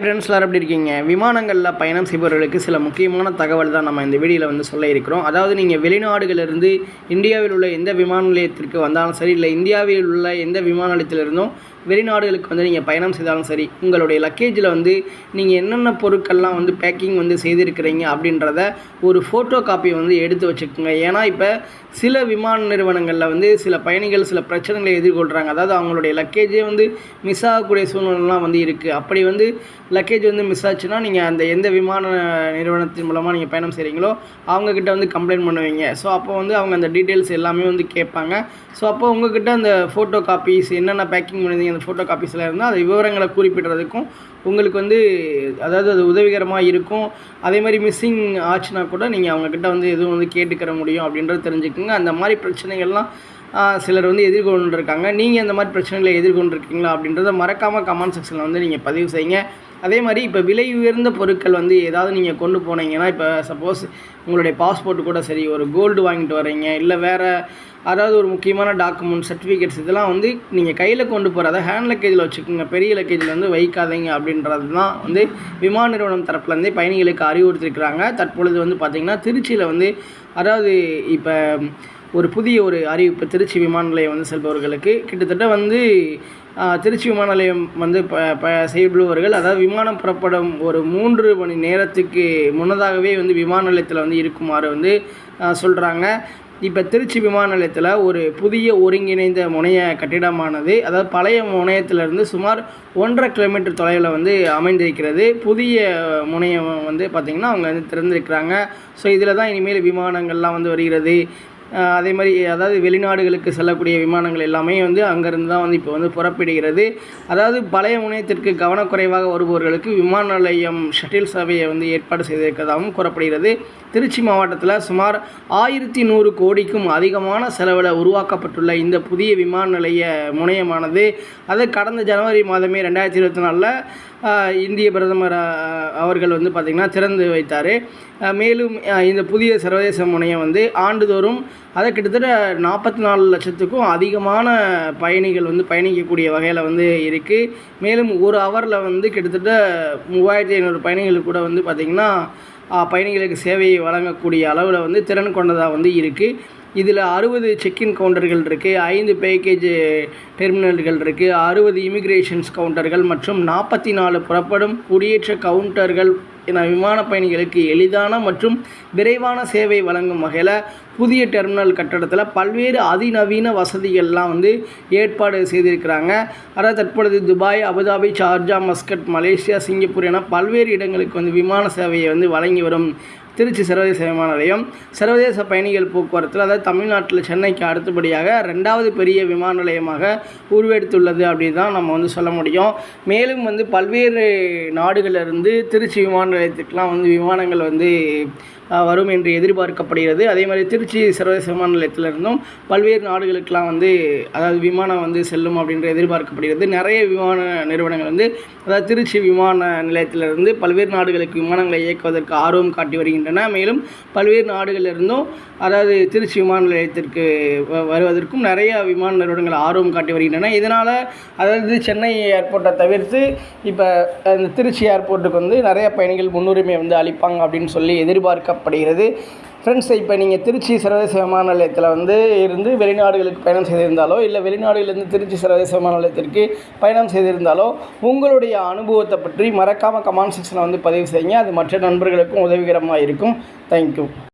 Friends எல்லாரும் எப்படி இருக்கீங்க? விமானங்களில் பயணம் செய்பவர்களுக்கு சில முக்கியமான தகவல் தான் நம்ம இந்த வீடியோவில் வந்து சொல்ல இருக்கிறோம். அதாவது நீங்கள் வெளிநாடுகளிலிருந்து இந்தியாவில் உள்ள எந்த விமான நிலையத்திற்கு வந்தாலும் சரி இல்லை இந்தியாவில் உள்ள எந்த விமான நிலையத்திலிருந்தும் வெளிநாடுகளுக்கு வந்து நீங்கள் பயணம் செய்தாலும் சரி உங்களுடைய லக்கேஜில் வந்து நீங்கள் என்னென்ன பொருட்கள்லாம் வந்து பேக்கிங் வந்து செய்திருக்கிறீங்க அப்படின்றத ஒரு ஃபோட்டோ காப்பி வந்து எடுத்து வச்சுக்கோங்க. ஏன்னா இப்போ சில விமான நிறுவனங்களில் வந்து சில பயணிகள் சில பிரச்சனைகளை எதிர்கொள்கிறாங்க அதாவது அவங்களுடைய லக்கேஜே வந்து மிஸ் ஆகக்கூடிய சூழ்நிலைலாம் வந்து இருக்குது அப்படி வந்து லக்கேஜ் வந்து மிஸ் ஆச்சுன்னா நீங்கள் அந்த எந்த விமான நிறுவனத்தின் மூலமாக நீங்கள் பயணம் செய்கிறீங்களோ அவங்கக்கிட்ட வந்து கம்ப்ளைண்ட் பண்ணுவீங்க. ஸோ அப்போ வந்து அவங்க அந்த டீட்டெயில்ஸ் எல்லாமே வந்து கேட்பாங்க. ஸோ அப்போ உங்ககிட்ட அந்த ஃபோட்டோ காப்பீஸ் என்னென்ன பேக்கிங் பண்ணுறீங்க நீங்கள் அந்த ஃபோட்டோ காப்பீஸில் இருந்தால் அது விவரங்களை குறிப்பிடுறதுக்கும் உங்களுக்கு வந்து அதாவது அது உதவிகரமாக இருக்கும். அதே மாதிரி மிஸ்ஸிங் ஆச்சுன்னா கூட நீங்கள் அவங்கக்கிட்ட வந்து எதுவும் வந்து கேட்டுக்கிற முடியும் அப்படின்றத தெரிஞ்சுக்கோங்க. அந்த மாதிரி பிரச்சனைகள்லாம் சிலர் வந்து எதிர்கொண்டிருக்காங்க. நீங்கள் அந்த மாதிரி பிரச்சனைகளை எதிர்கொண்டிருக்கீங்களா அப்படின்றத மறக்காமல் கமெண்ட் செக்ஷனில் வந்து நீங்கள் பதிவு செய்யுங்க. அதே மாதிரி இப்போ விலை உயர்ந்த பொருட்கள் வந்து ஏதாவது நீங்கள் கொண்டு போனீங்கன்னா இப்போ சப்போஸ் உங்களுடைய பாஸ்போர்ட் கூட சரி ஒரு கோல்டு வாங்கிட்டு வரீங்க இல்லை வேறு அதாவது ஒரு முக்கியமான டாக்குமெண்ட் சர்டிஃபிகேட்ஸ் இதெல்லாம் வந்து நீங்கள் கையில் கொண்டு போகிறத ஹேண்ட் லக்கேஜில் வச்சுக்கோங்க. பெரிய லக்கேஜில் வந்து வைக்காதீங்க அப்படின்றது தான் வந்து விமான நிறுவனம் தரப்புலேருந்தே பயணிகளுக்கு அறிவுறுத்திருக்கிறாங்க. தற்பொழுது வந்து பார்த்திங்கன்னா திருச்சியில் வந்து அதாவது இப்போ ஒரு புதிய ஒரு அறிவிப்பு திருச்சி விமான நிலையம் வந்து செல்பவர்களுக்கு. கிட்டத்தட்ட வந்து திருச்சி விமான நிலையம் வந்து ப ப செயல்படுபவர்கள் அதாவது விமானம் புறப்படும் ஒரு மூன்று மணி நேரத்துக்கு முன்னதாகவே வந்து விமான நிலையத்தில் வந்து இருக்குமாறு வந்து சொல்கிறாங்க இப்போ திருச்சி விமான நிலையத்தில் ஒரு புதிய ஒருங்கிணைந்த முனைய கட்டிடமானது அதாவது பழைய முனையத்திலிருந்து சுமார் ஒன்றரை கிலோமீட்டர் தொலைவில் வந்து அமைந்திருக்கிறது. புதிய முனையம் வந்து பார்த்திங்கன்னா அவங்க வந்து திறந்திருக்கிறாங்க. ஸோ இதில் தான் இனிமேல் விமானங்கள்லாம் வந்து வருகிறது. அதே மாதிரி அதாவது வெளிநாடுகளுக்கு செல்லக்கூடிய விமானங்கள் எல்லாமே வந்து அங்கேருந்து தான் வந்து இப்போ வந்து புறப்படுகிறது. அதாவது பழைய முனையத்திற்கு கவனக்குறைவாக வருபவர்களுக்கு விமான நிலையம் ஷட்டில் சேவையை வந்து ஏற்பாடு செய்திருக்கிறதாகவும் கூறப்படுகிறது. திருச்சி மாவட்டத்தில் சுமார் ஆயிரத்தி நூறு கோடிக்கும் அதிகமான செலவில் உருவாக்கப்பட்டுள்ள இந்த புதிய விமான நிலைய முனையமானது. அது கடந்த ஜனவரி மாதமே ரெண்டாயிரத்தி இருபத்தி நாலில் இந்திய பிரதமர் அவர்கள் வந்து பார்த்திங்கன்னா திறந்து வைத்தார். மேலும் இந்த புதிய சர்வதேச முனையம் வந்து ஆண்டுதோறும் அதை கிட்டத்தட்ட நாற்பத்தி நாலு லட்சத்துக்கும் அதிகமான பயணிகள் வந்து பயணிக்கக்கூடிய வகையில் வந்து இருக்குது மேலும் ஒரு ஹவரில் வந்து கிட்டத்தட்ட மூவாயிரத்தி ஐநூறு பயணிகள் கூட வந்து பார்த்திங்கன்னா பயணிகளுக்கு சேவையை வழங்கக்கூடிய அளவில் வந்து திறன் கொண்டதாக வந்து இருக்குது இதில் அறுபது செக்இன் கவுண்டர்கள் இருக்குது ஐந்து பேக்கேஜ் டெர்மினல்கள் இருக்குது அறுபது இமிக்ரேஷன்ஸ் கவுண்டர்கள் மற்றும் நாற்பத்தி நாலு புறப்படும் குடியேற்ற கவுண்டர்கள் என விமான பயணிகளுக்கு எளிதான மற்றும் விரைவான சேவை வழங்கும் வகையில் புதிய டெர்மினல் கட்டடத்தில் பல்வேறு அதிநவீன வசதிகள்லாம் வந்து ஏற்பாடு செய்திருக்கிறாங்க. அதாவது தற்பொழுது Dubai Abu Dhabi Sharjah Muscat Malaysia Singapore என பல்வேறு இடங்களுக்கு வந்து விமான சேவையை வந்து வழங்கி வரும் திருச்சி சர்வதேச விமான நிலையம் சர்வதேச பயணிகள் போக்குவரத்தில் அதாவது தமிழ்நாட்டில் சென்னைக்கு அடுத்தபடியாக ரெண்டாவது பெரிய விமான நிலையமாக உருவெடுத்துள்ளது அப்படின்னு தான் நம்ம வந்து சொல்ல முடியும். மேலும் வந்து பல்வேறு நாடுகளிலிருந்து திருச்சி விமான நிலையத்துக்கெலாம் வந்து விமானங்கள் வந்து வரும் என்று எதிர்பார்க்கப்படுகிறது. அதே மாதிரி திருச்சி சர்வதேச விமான நிலையத்திலிருந்தும் பல்வேறு நாடுகளுக்கெலாம் வந்து அதாவது விமானம் வந்து செல்லும் அப்படின்ற எதிர்பார்க்கப்படுகிறது. நிறைய விமான நிறுவனங்கள் வந்து அதாவது திருச்சி விமான நிலையத்திலிருந்து பல்வேறு நாடுகளுக்கு விமானங்களை இயக்குவதற்கு ஆர்வம் காட்டி வருகின்றன. மேலும் பல்வேறு நாடுகளிலிருந்தும் அதாவது திருச்சி விமான நிலையத்திற்கு வ- வருவதற்கும் நிறைய விமான நிறுவனங்கள் ஆர்வம் காட்டி வருகின்றன. இதனால் அதாவது சென்னை ஏர்போர்ட்டை தவிர்த்து இப்போ இந்த திருச்சி ஏர்போர்ட்டுக்கு வந்து நிறைய பயணிகள் முன்னுரிமை வந்து அளிப்பாங்க அப்படின்னு சொல்லி எதிர்பார்க்க எதிர்பார்க்கப்படுகிறது ஃப்ரெண்ட்ஸ் இப்போ நீங்கள் திருச்சி சர்வதேச விமான நிலையத்தில் வந்து இருந்து வெளிநாடுகளுக்கு பயணம் செய்திருந்தாலோ இல்லை வெளிநாடுகளிலிருந்து திருச்சி சர்வதேச விமான நிலையத்திற்கு பயணம் செய்திருந்தாலோ உங்களுடைய அனுபவத்தை பற்றி மறக்காமல் கமெண்ட் செக்ஷனில் வந்து பதிவு செய்யுங்க. அது மற்ற நண்பர்களுக்கும் உதவிகரமாக இருக்கும். தேங்க்யூ